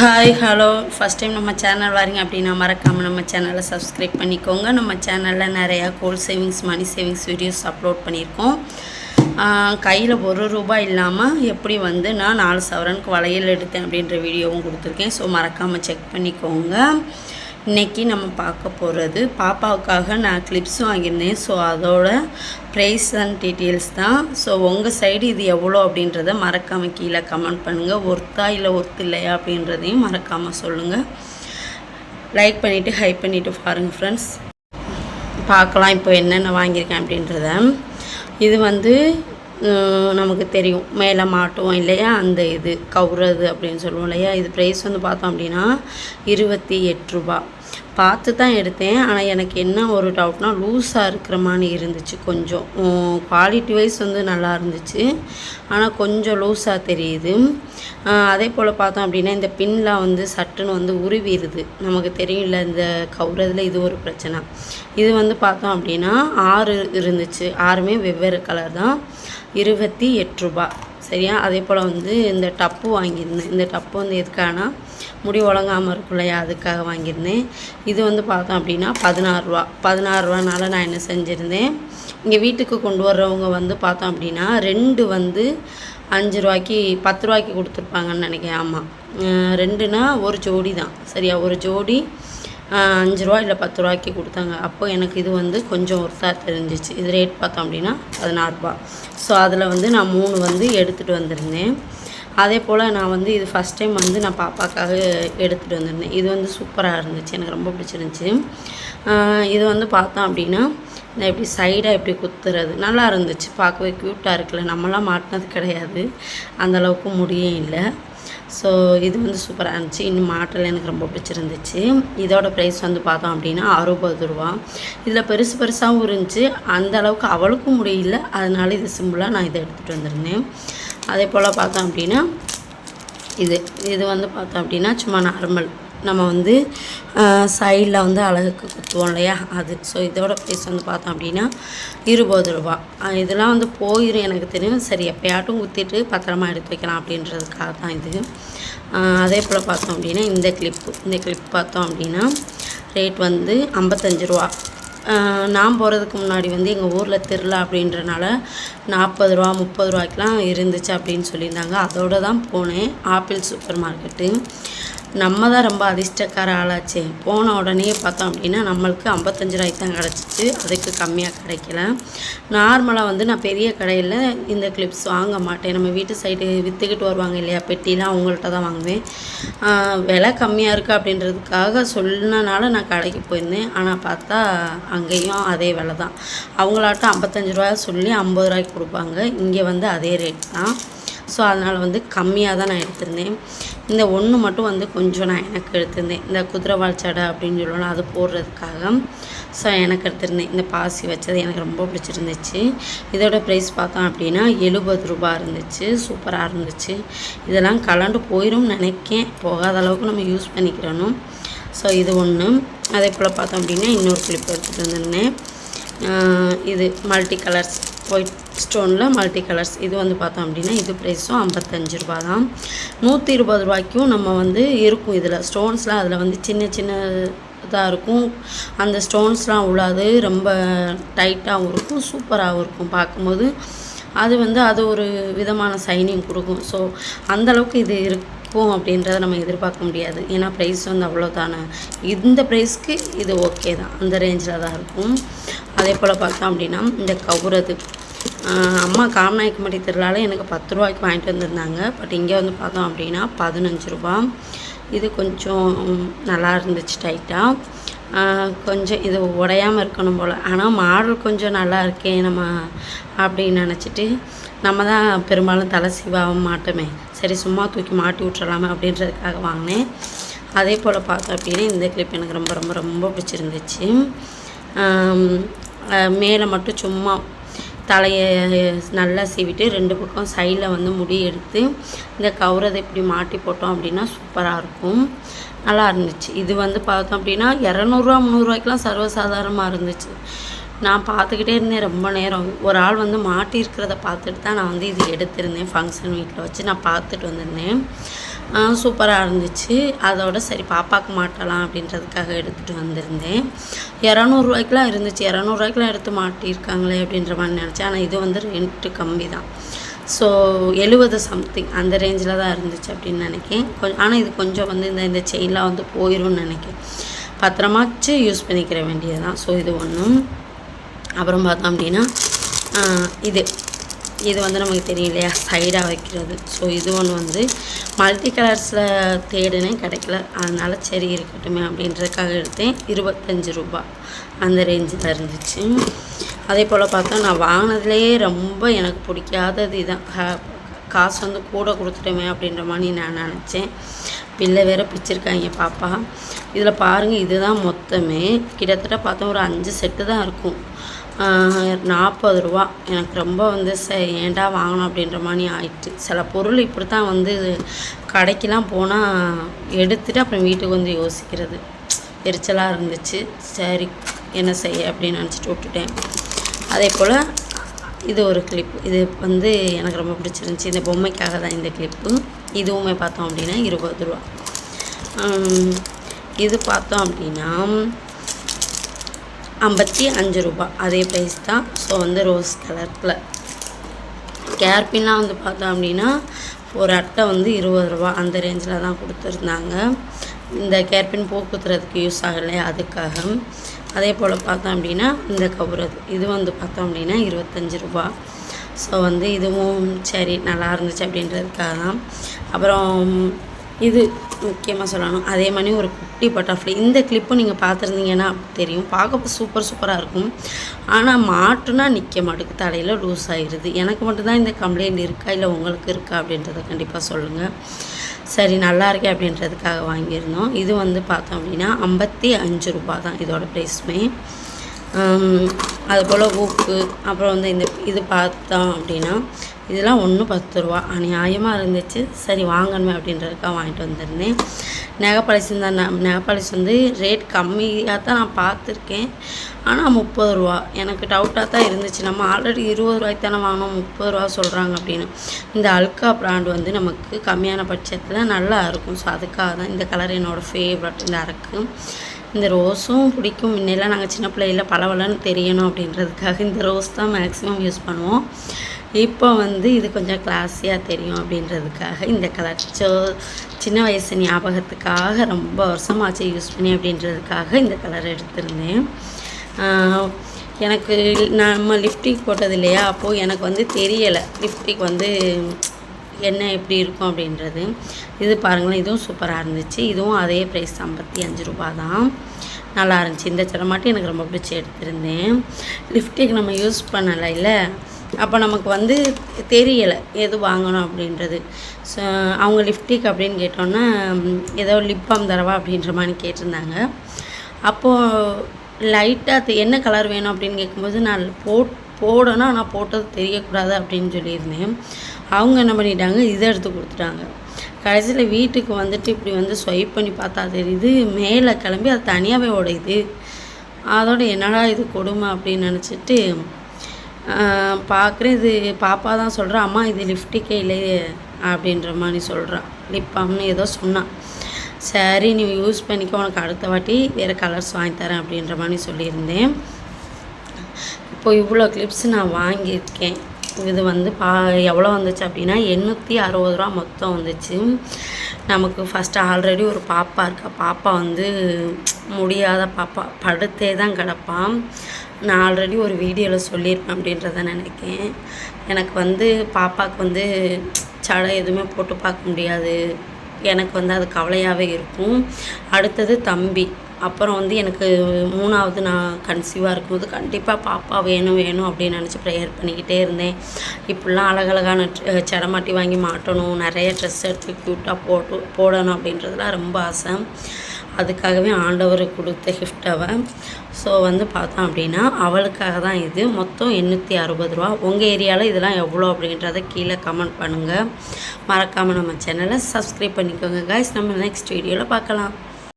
Hi hello first time நம்ம channel வரீங்க அப்படின்னா மறக்காமல் நம்ம சேனலை சப்ஸ்கிரைப் பண்ணிக்கோங்க. நம்ம சேனலில் நிறையா goal savings money savings videos upload பண்ணியிருக்கோம். கையில் ஒரு ரூபாய் இல்லாமல் எப்படி வந்து நான் நாலு சவரனுக்கு வளையல் எடுத்தேன் அப்படின்ற வீடியோவும் கொடுத்துருக்கேன். ஸோ மறக்காமல் செக் பண்ணிக்கோங்க. இன்றைக்கி நம்ம பார்க்க போகிறது பாப்பாவுக்காக நான் கிளிப்ஸ் வாங்கியிருந்தேன். ஸோ அதோட ப்ரைஸ் அண்ட் டீட்டெயில்ஸ் தான். ஸோ உங்கள் சைடு இது எவ்வளோ அப்படின்றத மறக்காமல் கீழே கமெண்ட் பண்ணுங்கள் ஒர்த்தா இல்லை ஒர்த் இல்லையா அப்படின்றதையும் மறக்காமல் சொல்லுங்கள் லைக் பண்ணிவிட்டு ஹைப் பண்ணிவிட்டு பாருங்கள் ஃப்ரெண்ட்ஸ் பார்க்கலாம் இப்போ என்னென்ன வாங்கியிருக்கேன் அப்படின்றத. இது வந்து நமக்கு தெரியும். மேலே மாட்டுவோம் இல்லையா? அந்த இது கவுறது அப்படின்னு சொல்லுவோம் இல்லையா? இது ப்ரைஸ் வந்து பார்த்தோம் அப்படின்னா இருபத்தி எட்டு ரூபா. பார்த்து தான் எடுத்தேன். ஆனால் எனக்கு என்ன ஒரு டவுட்னா லூஸாக இருக்கிற மாதிரி இருந்துச்சு கொஞ்சம். குவாலிட்டி வைஸ் வந்து நல்லா இருந்துச்சு. ஆனால் கொஞ்சம் லூஸாக தெரியுது. அதே போல் பார்த்தோம் அப்படின்னா இந்த பின்லாம் வந்து சட்டுன்னு வந்து உருவிடுது. நமக்கு தெரியும்ல இந்த கவுறதுல இது ஒரு பிரச்சனை. இது வந்து பார்த்தோம் அப்படின்னா ஆறு இருந்துச்சு. ஆறுமே வெவ்வேறு கலர் தான். இருபத்தி எட்டு ரூபா. சரியா? அதே போல் வந்து இந்த டப்பு வாங்கியிருந்தேன். இந்த டப்பு வந்து எதுக்கானா முடி உலங்காமல் இருக்கும் இல்லையா? அதுக்காக வாங்கியிருந்தேன். இது வந்து பார்த்தோம் அப்படின்னா பதினாறுரூவா பதினாறுரூவானால நான் என்ன செஞ்சுருந்தேன் இங்கே வீட்டுக்கு கொண்டு வர்றவங்க வந்து பார்த்தோம் அப்படின்னா ரெண்டு வந்து அஞ்சு ரூபாய்க்கு பத்து ரூபாய்க்கு கொடுத்துருப்பாங்கன்னு நினைக்கிறேன். ஆமாம் ரெண்டுனா ஒரு ஜோடி தான். சரியா? ஒரு ஜோடி அஞ்சு ரூபா இல்லை பத்து ரூபாய்க்கு கொடுத்தாங்க. அப்போ எனக்கு இது வந்து கொஞ்சம் ஒர்த்தாக தெரிஞ்சிச்சு. இது ரேட் பார்த்தோம் அப்படின்னா பதினாறு ரூபா. ஸோ அதில் வந்து நான் மூணு வந்து எடுத்துகிட்டு வந்திருந்தேன். அதே போல் நான் வந்து இது ஃபஸ்ட் டைம் வந்து நான் பாப்பாக்காக எடுத்துகிட்டு வந்திருந்தேன். இது வந்து சூப்பராக இருந்துச்சு. எனக்கு ரொம்ப பிடிச்சிருந்துச்சி. இது வந்து பார்த்தோம் அப்படின்னா நான் எப்படி சைடாக எப்படி குத்துறது? நல்லா இருந்துச்சு. பார்க்கவே க்யூட்டாக இருக்குல்ல. நம்மளாம் மாட்டினது கிடையாது. அந்தளவுக்கு முடியும் இல்லை. ஸோ இது வந்து சூப்பராக இருந்துச்சு. இன்னும் மாட்டல் எனக்கு ரொம்ப பிடிச்சிருந்துச்சு. இதோட ப்ரைஸ் வந்து பார்த்தோம் அப்படின்னா அறுபது ரூபா. இதில் பெருசு பெருசாகவும் இருந்துச்சு. அந்த அளவுக்கு அவளுக்கும் முடியல. அதனால இது சிம்பிளாக நான் இதை எடுத்துகிட்டு வந்திருந்தேன். அதே போல் பார்த்தோம் அப்படின்னா இது இது வந்து பார்த்தோம் அப்படின்னா சும்மா நார்மல் நம்ம வந்து சைடில் வந்து அழகுக்கு குத்துவோம் இல்லையா? அது. ஸோ இதோட ப்ரைஸ் வந்து பார்த்தோம் அப்படின்னா இருபது ரூபா. இதெல்லாம் வந்து போயிடும் எனக்கு தெரியும். சரி எப்போயாட்டும் குத்திட்டு பத்திரமா எடுத்து வைக்கலாம் அப்படின்றதுக்காக தான் இது. அதே போல் பார்த்தோம் அப்படின்னா இந்த கிளிப்பு இந்த கிளிப் பார்த்தோம் அப்படின்னா ரேட் வந்து ஐம்பத்தஞ்சு ரூபா. நான் போகிறதுக்கு முன்னாடி வந்து எங்கள் ஊரில் திருவிழா அப்படின்றனால நாற்பது ரூபா முப்பது ரூபாய்க்கெலாம் இருந்துச்சு அப்படின்னு சொல்லியிருந்தாங்க. அதோட தான் போனேன். Apple supermarket. நம்ம தான் ரொம்ப அதிர்ஷ்டக்கார ஆளாச்சே. போன உடனே பார்த்தோம் அப்படின்னா நம்மளுக்கு ஐம்பத்தஞ்சு ரூபாய்க்கு தான் கிடச்சிச்சு. அதுக்கு கம்மியாக கிடைக்கல. நார்மலாக வந்து நான் பெரிய கடையில் இந்த கிளிப்ஸ் வாங்க மாட்டேன். நம்ம வீட்டு சைடு விற்றுக்கிட்டு வருவாங்க இல்லையா? பெட்டிலாம் அவங்கள்ட்ட தான் வாங்குவேன். விலை கம்மியாக இருக்குது அப்படின்றதுக்காக சொன்னனால நான் கடைக்கு போயிருந்தேன். ஆனால் பார்த்தா அங்கேயும் அதே விலை தான். அவங்களாட்டம் ஐம்பத்தஞ்சு ரூபா சொல்லி ஐம்பது ரூபாய்க்கு கொடுப்பாங்க. இங்கே வந்து அதே ரேட் தான். ஸோ அதனால் வந்து கம்மியாக தான் நான் எடுத்திருந்தேன். இந்த ஒன்று மட்டும் வந்து கொஞ்சம் நான் எனக்கு எடுத்திருந்தேன். இந்த குதிரைவால் சடை அப்படின்னு சொல்லணும் அது போடுறதுக்காக. ஸோ எனக்கு எடுத்திருந்தேன். இந்த பாசி வச்சது எனக்கு ரொம்ப பிடிச்சிருந்துச்சு. இதோட ப்ரைஸ் பார்த்தோம் அப்படின்னா எழுபது ரூபா இருந்துச்சு. சூப்பராக இருந்துச்சு. இதெல்லாம் கலண்டு போயிடும் நினைக்கேன். போகாத அளவுக்கு நம்ம யூஸ் பண்ணிக்கிறணும். ஸோ இது ஒன்று அதே போல் பார்த்தோம் அப்படின்னா இன்னொரு கிளிப் எடுத்துகிட்டு வந்திருந்தேன். இது மல்டி கலர்ஸ் ஒயிட் ஸ்டோனில் மல்டி கலர்ஸ் இது வந்து பார்த்தோம் அப்படின்னா இது ப்ரைஸும் ஐம்பத்தஞ்சு ரூபா தான் நூற்றி இருபது ரூபாய்க்கும் நம்ம வந்து இருக்கும் இதில். ஸ்டோன்ஸ்லாம் அதில் வந்து சின்ன சின்ன இதாக இருக்கும். அந்த ஸ்டோன்ஸ்லாம் உள்ளாது ரொம்ப டைட்டாகவும் இருக்கும் சூப்பராகவும் இருக்கும் பார்க்கும்போது. அது வந்து அது ஒரு விதமான சைனிங் கொடுக்கும். ஸோ அந்தளவுக்கு இது இருக்கும் அப்படின்றத நம்ம எதிர்பார்க்க முடியாது. ஏன்னா ப்ரைஸ் வந்து அவ்வளோதானே இந்த ப்ரைஸ்க்கு இது ஓகே தான். அந்த ரேஞ்சில் தான் இருக்கும். அதே போல் பார்த்தோம் அப்படின்னா இந்த கவுரது. அம்மா காமநாயக்கம்பட்டி திருவிழாவில் எனக்கு பத்து ரூபாய்க்கு வாங்கிட்டு வந்திருந்தாங்க. பட் இங்கே வந்து பார்த்தோம் அப்படின்னா பதினஞ்சு ரூபா. இது கொஞ்சம் நல்லா இருந்துச்சு டைட்டாக கொஞ்சம் இது உடையாமல் இருக்கணும் போல். ஆனால் மாடல் கொஞ்சம் நல்லா இருக்கே நம்ம அப்படின்னு நினச்சிட்டு நம்ம தான் பெரும்பாலும் தலை சீவாக மாட்டோமே. சரி சும்மா தூக்கி மாட்டி விட்டுறலாமே அப்படின்றதுக்காக வாங்கினேன். அதே போல் பார்த்தோம் அப்படின்னா இந்த கிளிப் எனக்கு ரொம்ப ரொம்ப ரொம்ப பிடிச்சிருந்துச்சு. மேலே மட்டும் சும்மா தலையை நல்லா சீவிட்டு ரெண்டு பக்கம் சைடில் வந்து முடி எடுத்து இந்த கவுரதை இப்படி மாட்டி போட்டோம் அப்படின்னா சூப்பராக இருக்கும். நல்லா இருந்துச்சு. இது வந்து பார்த்தோம் அப்படின்னா இரநூறுவா முந்நூறுரூவாய்க்கெலாம் சர்வசாதாரணமாக இருந்துச்சு. நான் பார்த்துக்கிட்டே இருந்தேன் ரொம்ப நேரம். ஒரு ஆள் வந்து மாட்டியிருக்கிறத பார்த்துட்டு தான் நான் வந்து இது எடுத்திருந்தேன். ஃபங்க்ஷன் வீட்டில் வச்சு நான் பார்த்துட்டு வந்திருந்தேன். சூப்பராக இருந்துச்சு. அதோட சரி பாப்பாவுக்கு மாட்டலாம் அப்படின்றதுக்காக எடுத்துகிட்டு வந்திருந்தேன். இரநூறுவாய்க்குலாம் இருந்துச்சு. இரநூறுவாய்க்குலாம் எடுத்து மாட்டியிருக்காங்களே அப்படின்ற மாதிரி நினச்சேன். ஆனால் இது வந்து ரெண்ட்டு கம்மி தான். ஸோ எழுபது சம்திங் அந்த ரேஞ்சில் தான் இருந்துச்சு அப்படின்னு நினைக்கேன். கொஞ்சம் ஆனால் இது கொஞ்சம் வந்து இந்த இந்த செயின்லாம் வந்து போயிடும்னு நினைக்கிறேன் பத்திரமாச்சு யூஸ் பண்ணிக்கிற வேண்டியது தான் ஸோ இது ஒன்றும் அப்புறம் பார்த்தோம் அப்படின்னா இது. இது வந்து நமக்கு தெரியும் இல்லையா? சைடாக வைக்கிறது. ஸோ இது ஒன்று வந்து மல்டி கலர்ஸில் தேடுனே கிடைக்கல. அதனால் சரி இருக்கட்டுமே அப்படின்றதுக்காக எடுத்தேன். இருபத்தஞ்சு ரூபா. அந்த ரேஞ்சில் இருந்துச்சு. அதே போல் பார்த்தா நான் வாங்கினதுலேயே ரொம்ப எனக்கு பிடிக்காதது இதுதான் காசு வந்து கூட கொடுத்துட்டோமே அப்படின்ற மாதிரி நான் நினச்சேன். பிள்ளை வேற பிச்சிருக்காங்க பாப்பா. இதில் பாருங்கள் இதுதான் மொத்தமே. கிட்டத்தட்ட பார்த்தா ஒரு அஞ்சு செட்டு தான் இருக்கும். நாற்பது ரூபா. எனக்கு ரொம்ப வந்து ச ஏன்டா வாங்கணும் அப்படின்ற மாதிரி ஆயிட்டு. சில பொருள் இப்படி தான் வந்து கடைக்கெலாம் போனால் எடுத்துகிட்டு அப்புறம் வீட்டுக்கு வந்து யோசிக்கிறது. எரிச்சலாக இருந்துச்சு. சரி என்ன செய்ய அப்படின்னு நினச்சிட்டு விட்டுட்டேன். அதே போல் இது ஒரு கிளிப் இது வந்து எனக்கு ரொம்ப பிடிச்சிருந்துச்சி. இந்த பொம்மைக்காக தான் இந்த கிளிப்பு இதுவுமே பார்த்தோம் அப்படின்னா இருபது ரூபா. இது பார்த்தோம் அப்படின்னா ஐம்பத்தி அஞ்சு ரூபா. அதே ப்ரைஸ் தான். ஸோ வந்து ரோஸ் கலரில் கேர்பின்லாம் வந்து பார்த்தோம் அப்படின்னா ஒரு அட்டை வந்து இருபது ரூபா. அந்த ரேஞ்சில் தான் கொடுத்துருந்தாங்க. இந்த கேர்பின் பூ குத்துறதுக்கு யூஸ் ஆகலையா? அதுக்காக. அதே போல் பார்த்தோம் அப்படின்னா இந்த கவுரது இது வந்து பார்த்தோம் அப்படின்னா இருபத்தஞ்சி ரூபா. ஸோ வந்து இதுவும் சரி நல்லா இருந்துச்சு அப்படின்றதுக்காக தான். அப்புறம் இது முக்கியமாக சொல்லணும். அதே மாதிரி ஒரு குட்டி பட்டர்ஃப்ளை இந்த கிளிப்பு நீங்கள் பார்த்துருந்தீங்கன்னா தெரியும். பார்க்க சூப்பர் சூப்பராக இருக்கும். ஆனால் மாட்டுனா நிற்க மாட்டுக்கு தலையில் லூஸ் ஆயிடுது எனக்கு மட்டும்தான் இந்த கம்ப்ளைண்ட் இருக்கா? இல்லை உங்களுக்கு இருக்கா? அப்படின்றத கண்டிப்பாக சொல்லுங்கள் சரி நல்லா இருக்கே அப்படின்றதுக்காக வாங்கியிருந்தோம். இது வந்து பார்த்தோம் அப்படின்னா ஐம்பத்தி அஞ்சு ரூபா தான் இதோட ப்ரைஸுமே அதுபோல் ஊக்கு அப்புறம் வந்து இந்த இது பார்த்தோம் அப்படின்னா இதெல்லாம் ஒன்று பத்து ரூபா. அநியாயமாக இருந்துச்சு. சரி வாங்கணுமே அப்படின்றதுக்காக வாங்கிட்டு வந்திருந்தேன். நெகப்பாலிஸ் தான் நெகப்பாலிஸ் வந்து ரேட் கம்மியாக தான் நான் பார்த்துருக்கேன். ஆனால் முப்பது ரூபா. எனக்கு டவுட்டாக தான் இருந்துச்சு. நம்ம ஆல்ரெடி இருபது ரூபாய்க்கு தானே வாங்கினோம். முப்பது ரூபா சொல்கிறாங்க அப்படின்னு. இந்த அல்கா பிராண்ட் வந்து நமக்கு கம்மியான பட்சத்தில் நல்லா இருக்கும். ஸோ அதுக்காக தான் இந்த கலர் என்னோடய ஃபேவரட் இந்த அரக்கு இந்த ரோஸும் பிடிக்கும். முன்னெல்லாம் நாங்கள் சின்ன பிள்ளையில் பலவலன்னு தெரியணும் அப்படின்றதுக்காக இந்த ரோஸ் தான் மேக்ஸிமம் யூஸ் பண்ணுவோம். இப்போ வந்து இது கொஞ்சம் கிளாஸியாக தெரியும் அப்படின்றதுக்காக இந்த கலர் ஸோ சின்ன வயசு ஞாபகத்துக்காக ரொம்ப வருஷமாச்சு யூஸ் பண்ணி அப்படின்றதுக்காக இந்த கலர் எடுத்திருந்தேன். எனக்கு நம்ம லிப்டிக் போட்டது இல்லையா? அப்போது எனக்கு வந்து தெரியலை. லிப்டிக் வந்து என்ன எப்படி இருக்கும் அப்படின்றது. இது பாருங்களேன் இதுவும் சூப்பராக இருந்துச்சு. இதுவும் அதே ப்ரைஸ் ஐம்பத்தி அஞ்சு ரூபா தான். நல்லா இருந்துச்சு. இந்த சடை எனக்கு ரொம்ப பிடிச்சி எடுத்திருந்தேன். லிப்டிக் நம்ம யூஸ் பண்ணலை இல்லை? அப்போ நமக்கு வந்து தெரியலை எது வாங்கணும் அப்படின்றது. ஸோ அவங்க லிப்டிக் அப்படின்னு கேட்டோன்னா ஏதோ லிப் பாம் தரவா அப்படின்ற மாதிரி கேட்டிருந்தாங்க. அப்போது லைட்டாக என்ன கலர் வேணும் அப்படின்னு கேட்கும்போது நான் போட் போடணும் ஆனால் போட்டது தெரியக்கூடாது அப்படின்னு சொல்லியிருந்தேன். அவங்க என்ன பண்ணிட்டாங்க இதை எடுத்து கொடுத்துட்டாங்க. கடைசியில் வீட்டுக்கு வந்துட்டு இப்படி வந்து ஸ்வைப் பண்ணி பார்த்தா தெரியுது மேலே கிளம்பி அது தனியாகவே உடையுது. அதோட என்னடா இது கொடுமை அப்படின்னு நினச்சிட்டு பார்க்குறேன் இது பாப்பா தான் சொல்கிறா அம்மா இது லிஃப்டிக்கே இல்லையே அப்படின்ற மாதிரி சொல்கிறான் லிப்பாம்னு ஏதோ சொன்னான் சரி நீ யூஸ் பண்ணிக்க உனக்கு அடுத்த வாட்டி வேறு கலர்ஸ் வாங்கி தரேன் அப்படின்ற மாதிரி சொல்லியிருந்தேன். இப்போ இவ்வளோ கிளிப்ஸ் நான் வாங்கியிருக்கேன். இது வந்து பா எவ்வளோ வந்துச்சு அப்படின்னா எண்ணூற்றி அறுபது ரூபா மொத்தம் வந்துச்சு. நமக்கு ஃபஸ்ட்டு ஆல்ரெடி ஒரு பாப்பா இருக்கா. பாப்பா வந்து முடியாத பாப்பா. படுத்தே தான் கிடப்பான் நான் ஆல்ரெடி ஒரு வீடியோவில் சொல்லியிருப்பேன் அப்படின்றத நினைக்கேன் எனக்கு வந்து பாப்பாவுக்கு வந்து சடை எதுவுமே போட்டு பார்க்க முடியாது. எனக்கு வந்து அது கவலையாகவே இருக்கும். அடுத்தது தம்பி. அப்புறம் வந்து எனக்கு மூணாவது நான் கன்சீவாக இருக்கும்போது கண்டிப்பாக பாப்பா வேணும் வேணும் அப்படின்னு நினச்சி ப்ரேயர் பண்ணிக்கிட்டே இருந்தேன். இப்படிலாம் அழகழகான ட்ர- சடமாட்டி வாங்கி மாட்டணும் நிறைய ட்ரெஸ் எடுத்து க்யூட்டாக போட்டு போடணும் அப்படின்றதுலாம் ரொம்ப ஆசை. அதுக்காகவே ஆண்டவர் கொடுத்த கிஃப்ட் அவன் ஸோ வந்து பார்த்தோம் அப்படின்னா அவளுக்காக தான் இது. மொத்தம் எண்ணூற்றி அறுபது ரூபா. உங்கள் ஏரியாவில் இதெல்லாம் எவ்வளோ அப்படின்றத கீழே கமெண்ட் பண்ணுங்கள் மறக்காமல் நம்ம சேனலை சப்ஸ்கிரைப் பண்ணிக்கோங்க காய்ஸ் நம்ம நெக்ஸ்ட் வீடியோவில் பார்க்கலாம்.